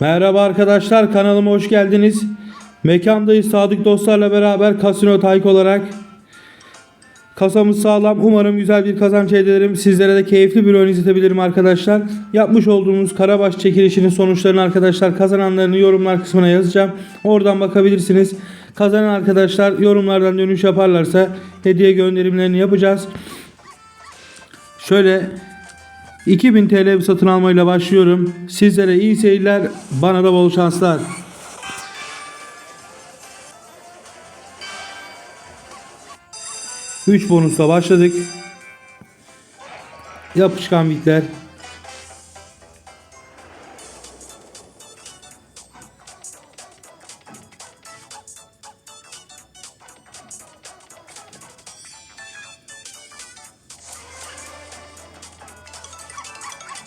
Merhaba arkadaşlar kanalıma hoş geldiniz. Mekandayız sadık dostlarla beraber Casino Tyke olarak. Kasamız sağlam. Umarım güzel bir kazanç elde ederim. Sizlere de keyifli bir oyun izletebilirim arkadaşlar. Yapmış olduğumuz Karabaş çekilişinin sonuçlarını arkadaşlar kazananlarını yorumlar kısmına yazacağım. Oradan bakabilirsiniz. Kazanan arkadaşlar yorumlardan dönüş yaparlarsa hediye gönderimlerini yapacağız. Şöyle 2000 TL bir satın almayla başlıyorum. Sizlere iyi seyirler, bana da bol şanslar. Üç bonusla başladık. Yapışkan bitler.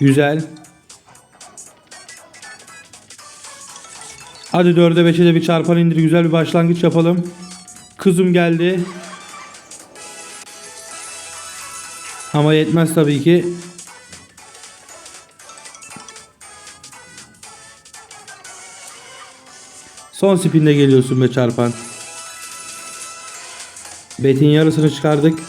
Güzel. Hadi 4'e 5'e de bir çarpan indir. Güzel bir başlangıç yapalım. Kızım geldi. Ama yetmez tabii ki. Son spinde geliyorsun be çarpan. Betin yarısını çıkardık.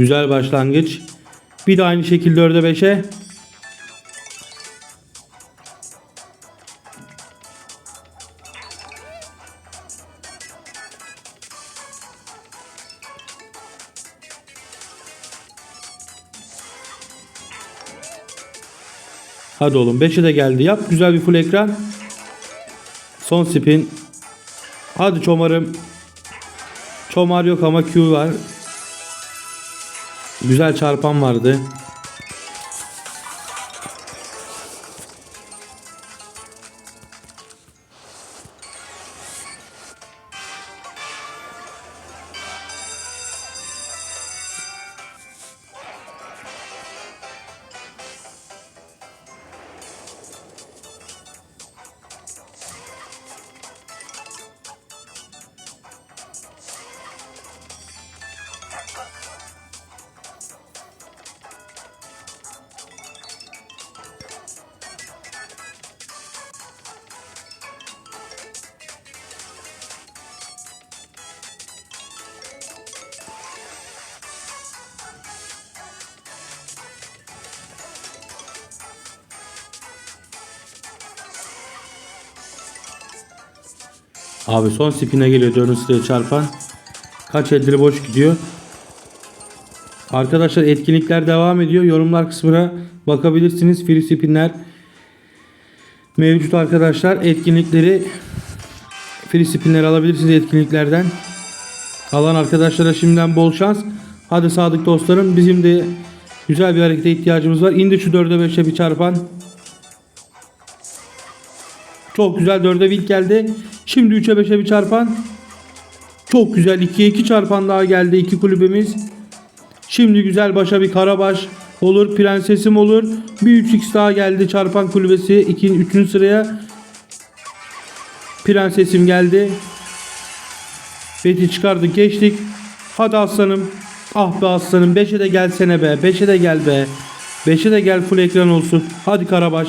Güzel başlangıç. Bir de aynı şekilde 4'e 5'e. Hadi oğlum 5'e de geldi. Yap güzel bir full ekran. Son spin. Hadi çomarım. Çomar yok ama Q var. Güzel çarpan vardı. Abi son spine geliyor dönün sıraya çarpan. Kaç elleri boş gidiyor. Arkadaşlar etkinlikler devam ediyor. Yorumlar kısmına bakabilirsiniz. Free spinler mevcut arkadaşlar. Etkinlikleri free spinler alabilirsiniz etkinliklerden. Alan arkadaşlara şimdiden bol şans. Hadi sadık dostlarım bizim de güzel bir harekete ihtiyacımız var. İndir şu 4'e 5'e bir çarpan. Çok güzel 4'e will geldi. Şimdi 3'e 5'e bir çarpan. Çok güzel 2'ye 2 çarpan daha geldi iki kulübemiz. Şimdi güzel başa bir karabaş olur. Prensesim olur. Bir 3x daha geldi çarpan kulübesi. 2. 3. sıraya. Prensesim geldi. Beti çıkardık geçtik. Hadi aslanım. Ah be aslanım 5'e de gelsene be. 5'e de gel be. 5'e de gel full ekran olsun. Hadi karabaş.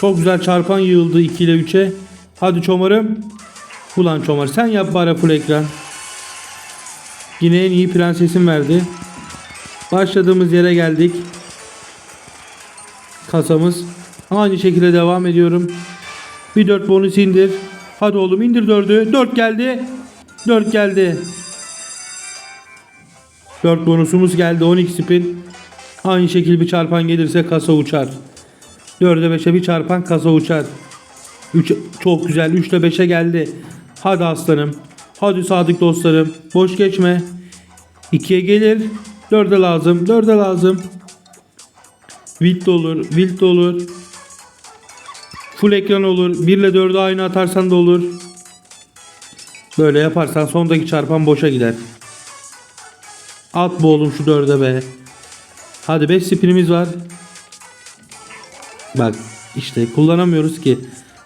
Çok güzel çarpan yığıldı 2 ile 3'e. Hadi çomarım. Ulan çomar sen yap bari full ekran. Yine en iyi prensesim verdi. Başladığımız yere geldik. Kasamız. Aynı şekilde devam ediyorum. Bir 4 bonus indir. Hadi oğlum indir 4'ü. 4 geldi. 4 geldi. 4 bonusumuz geldi. 12 spin. Aynı şekilde bir çarpan gelirse kasa uçar. 4'e 5'e bir çarpan kasa uçar. 3 çok güzel. 3 ile 5'e geldi. Hadi aslanım. Hadi sadık dostlarım. Boş geçme. 2'ye gelir. 4'e lazım. 4'e lazım. Wild olur. Wild olur. Full ekran olur. 1 ile 4'ü aynı atarsan da olur. Böyle yaparsan sondaki çarpan boşa gider. At bu oğlum şu dörde be. Hadi 5 spinimiz var. Bak işte kullanamıyoruz ki.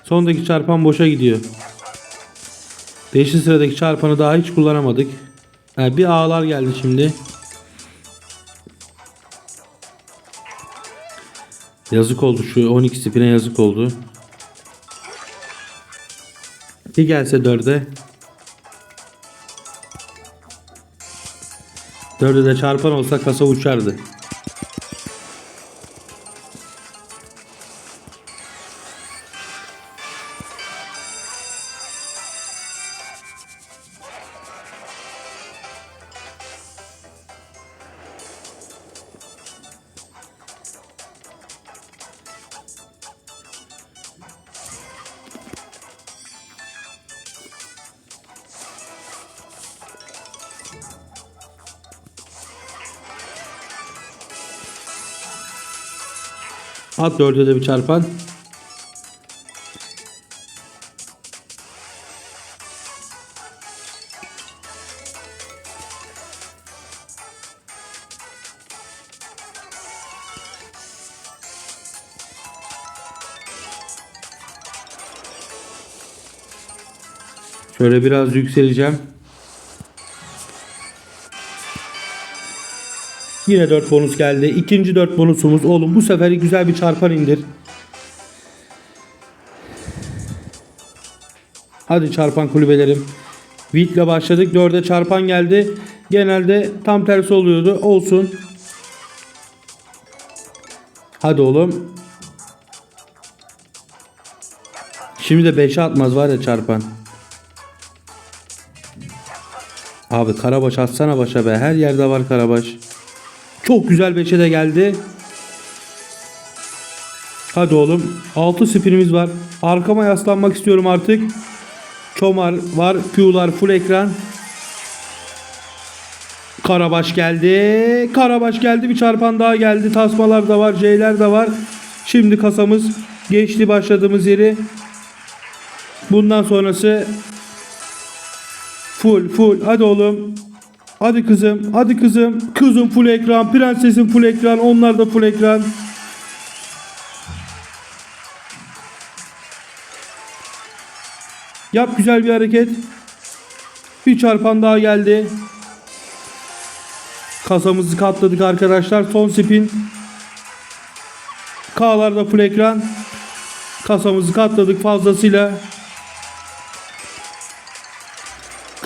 Sondaki çarpan boşa gidiyor. 5. sıradaki çarpanı daha hiç kullanamadık. Ha, bir ağlar geldi şimdi. Yazık oldu şu 12 spine yazık oldu. Bir gelse 4'e. 4'e de çarpan olsa kasa uçardı. At 4'e de bir çarpan. Şöyle biraz yükseleceğim. Yine 4 bonus geldi. İkinci 4 bonusumuz. Oğlum bu sefer güzel bir çarpan indir. Hadi çarpan kulübelerim. Vit'le başladık. 4'e çarpan geldi. Genelde tam tersi oluyordu. Olsun. Hadi oğlum. Şimdi de 5'e atmaz var ya çarpan. Abi Karabaş atsana başa be. Her yerde var Karabaş. Çok güzel 5'e de geldi. Hadi oğlum. 6 spinimiz var. Arkama yaslanmak istiyorum artık. Çomar var. Q'lar full ekran. Karabaş geldi. Karabaş geldi. Bir çarpan daha geldi. Tasmalar da var. J'ler de var. Şimdi kasamız geçti başladığımız yeri. Bundan sonrası full full. Hadi oğlum. Hadi kızım, hadi kızım. Kızım full ekran, prensesim full ekran, onlar da full ekran. Yap güzel bir hareket. Bir çarpan daha geldi. Kasamızı katladık arkadaşlar. Son spin. K'larda full ekran. Kasamızı katladık fazlasıyla.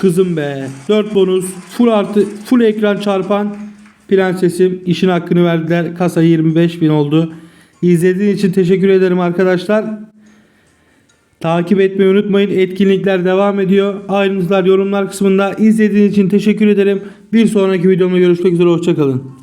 Kızım be. 4 bonus. Full artı full ekran çarpan. Prensesim işin hakkını verdiler. Kasa 25 bin oldu. İzlediğiniz için teşekkür ederim arkadaşlar. Takip etmeyi unutmayın. Etkinlikler devam ediyor. Ayrıntılar yorumlar kısmında. İzlediğiniz için teşekkür ederim. Bir sonraki videomda görüşmek üzere. Hoşçakalın.